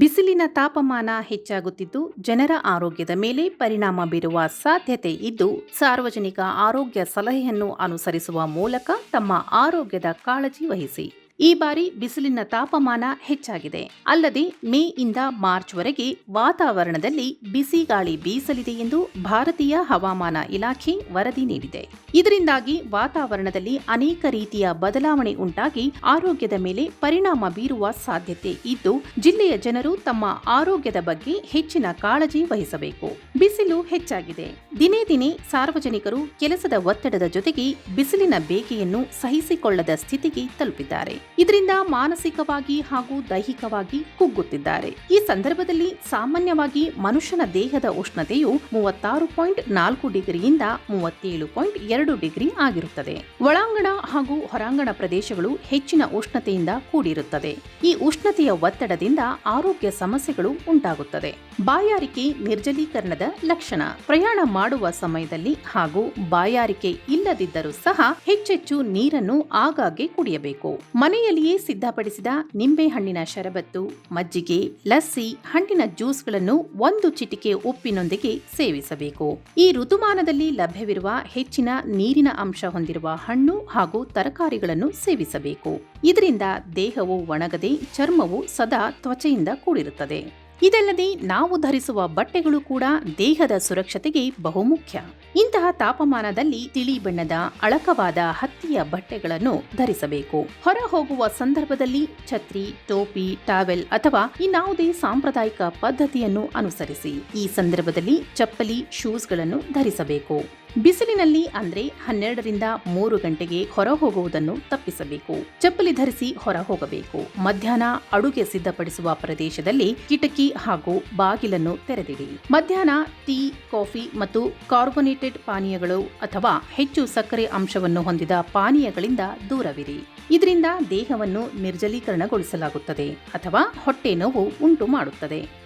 ಬಿಸಿಲಿನ ತಾಪಮಾನ ಹೆಚ್ಚಾಗುತ್ತಿದ್ದು ಜನರ ಆರೋಗ್ಯದ ಮೇಲೆ ಪರಿಣಾಮ ಬೀರುವ ಸಾಧ್ಯತೆ ಇದ್ದು ಸಾರ್ವಜನಿಕ ಆರೋಗ್ಯ ಸಲಹೆಯನ್ನು ಅನುಸರಿಸುವ ಮೂಲಕ ತಮ್ಮ ಆರೋಗ್ಯದ ಕಾಳಜಿ ವಹಿಸಿ. ಈ ಬಾರಿ ಬಿಸಿಲಿನ ತಾಪಮಾನ ಹೆಚ್ಚಾಗಿದೆ. ಅಲ್ಲದೆ ಮೇ ಇಂದ ಮಾರ್ಚ್ವರೆಗೆ ವಾತಾವರಣದಲ್ಲಿ ಬಿಸಿ ಗಾಳಿ ಬೀಸಲಿದೆ ಎಂದು ಭಾರತೀಯ ಹವಾಮಾನ ಇಲಾಖೆ ವರದಿ ನೀಡಿದೆ. ಇದರಿಂದಾಗಿ ವಾತಾವರಣದಲ್ಲಿ ಅನೇಕ ರೀತಿಯ ಬದಲಾವಣೆ ಉಂಟಾಗಿ ಆರೋಗ್ಯದ ಮೇಲೆ ಪರಿಣಾಮ ಬೀರುವ ಸಾಧ್ಯತೆ ಇದ್ದು, ಜಿಲ್ಲೆಯ ಜನರು ತಮ್ಮ ಆರೋಗ್ಯದ ಬಗ್ಗೆ ಹೆಚ್ಚಿನ ಕಾಳಜಿ ವಹಿಸಬೇಕು. ಬಿಸಿಲು ಹೆಚ್ಚಾಗಿದೆ. ದಿನೇ ದಿನೇ ಸಾರ್ವಜನಿಕರು ಕೆಲಸದ ಒತ್ತಡದ ಜೊತೆಗೆ ಬಿಸಿಲಿನ ಬೇಗೆಯನ್ನು ಸಹಿಸಿಕೊಳ್ಳದ ಸ್ಥಿತಿಗೆ ತಲುಪಿದ್ದಾರೆ. ಇದರಿಂದ ಮಾನಸಿಕವಾಗಿ ಹಾಗೂ ದೈಹಿಕವಾಗಿ ಕುಗ್ಗುತ್ತಿದ್ದಾರೆ. ಈ ಸಂದರ್ಭದಲ್ಲಿ ಸಾಮಾನ್ಯವಾಗಿ ಮನುಷ್ಯನ ದೇಹದ ಉಷ್ಣತೆಯು ಮೂವತ್ತಾರು ಪಾಯಿಂಟ್ ನಾಲ್ಕು ಡಿಗ್ರಿಯಿಂದ ಮೂವತ್ತೇಳು ಪಾಯಿಂಟ್ ಎರಡು ಡಿಗ್ರಿ ಆಗಿರುತ್ತದೆ. ಒಳಾಂಗಣ ಹಾಗೂ ಹೊರಾಂಗಣ ಪ್ರದೇಶಗಳು ಹೆಚ್ಚಿನ ಉಷ್ಣತೆಯಿಂದ ಕೂಡಿರುತ್ತದೆ ಈ ಉಷ್ಣತೆಯ ಒತ್ತಡದಿಂದ ಆರೋಗ್ಯ ಸಮಸ್ಯೆಗಳು ಉಂಟಾಗುತ್ತದೆ. ಬಾಯಾರಿಕೆ ನಿರ್ಜಲೀಕರಣದ ಲಕ್ಷಣ. ಪ್ರಯಾಣ ಮಾಡುವ ಸಮಯದಲ್ಲಿ ಹಾಗೂ ಬಾಯಾರಿಕೆ ಇಲ್ಲದಿದ್ದರೂ ಸಹ ಹೆಚ್ಚೆಚ್ಚು ನೀರನ್ನು ಆಗಾಗ್ಗೆ ಕುಡಿಯಬೇಕು. ಮನೆಯಲ್ಲಿಯೇ ಸಿದ್ಧಪಡಿಸಿದ ನಿಂಬೆಹಣ್ಣಿನ ಶರಬತ್ತು, ಮಜ್ಜಿಗೆ, ಲಸ್ಸಿ, ಹಣ್ಣಿನ ಜ್ಯೂಸ್ಗಳನ್ನು ಒಂದು ಚಿಟಿಕೆ ಉಪ್ಪಿನೊಂದಿಗೆ ಸೇವಿಸಬೇಕು. ಈ ಋತುಮಾನದಲ್ಲಿ ಲಭ್ಯವಿರುವ ಹೆಚ್ಚಿನ ನೀರಿನ ಅಂಶ ಹೊಂದಿರುವ ಹಣ್ಣು ಹಾಗೂ ತರಕಾರಿಗಳನ್ನು ಸೇವಿಸಬೇಕು. ಇದರಿಂದ ದೇಹವು ಒಣಗದೆ ಚರ್ಮವು ಸದಾ ತ್ವಚೆಯಿಂದ ಕೂಡಿರುತ್ತದೆ. ಇದಲ್ಲದೆ ನಾವು ಧರಿಸುವ ಬಟ್ಟೆಗಳು ಕೂಡ ದೇಹದ ಸುರಕ್ಷತೆಗೆ ಬಹುಮುಖ್ಯ. ಇಂತಹ ತಾಪಮಾನದಲ್ಲಿ ತಿಳಿ ಬಣ್ಣದ ಅಳಕವಾದ ಹತ್ತಿಯ ಬಟ್ಟೆಗಳನ್ನು ಧರಿಸಬೇಕು. ಹೊರ ಹೋಗುವ ಸಂದರ್ಭದಲ್ಲಿ ಛತ್ರಿ, ಟೋಪಿ, ಟಾವೆಲ್ ಅಥವಾ ಇನ್ನಾವುದೇ ಸಾಂಪ್ರದಾಯಿಕ ಪದ್ಧತಿಯನ್ನು ಅನುಸರಿಸಿ ಈ ಸಂದರ್ಭದಲ್ಲಿ ಚಪ್ಪಲಿ, ಶೂಸ್ಗಳನ್ನು ಧರಿಸಬೇಕು. ಬಿಸಿಲಿನಲ್ಲಿ ಅಂದ್ರೆ ಹನ್ನೆರಡರಿಂದ ಮೂರು ಗಂಟೆಗೆ ಹೊರ ಹೋಗುವುದನ್ನು ತಪ್ಪಿಸಬೇಕು. ಚಪ್ಪಲಿ ಧರಿಸಿ ಹೊರ ಹೋಗಬೇಕು ಮಧ್ಯಾಹ್ನ ಅಡುಗೆ ಸಿದ್ಧಪಡಿಸುವ ಪ್ರದೇಶದಲ್ಲಿ ಕಿಟಕಿ ಹಾಗೂ ಬಾಗಿಲನ್ನು ತೆರೆದಿಡಿ. ಮಧ್ಯಾಹ್ನ ಟೀ, ಕಾಫಿ ಮತ್ತು ಕಾರ್ಬೋನೇಟೆಡ್ ಪಾನೀಯಗಳು ಅಥವಾ ಹೆಚ್ಚು ಸಕ್ಕರೆ ಅಂಶವನ್ನು ಹೊಂದಿದ ಪಾನೀಯಗಳಿಂದ ದೂರವಿರಿ. ಇದರಿಂದ ದೇಹವನ್ನು ನಿರ್ಜಲೀಕರಣಗೊಳಿಸಲಾಗುತ್ತದೆ ಅಥವಾ ಹೊಟ್ಟೆ ನೋವು ಉಂಟು ಮಾಡುತ್ತದೆ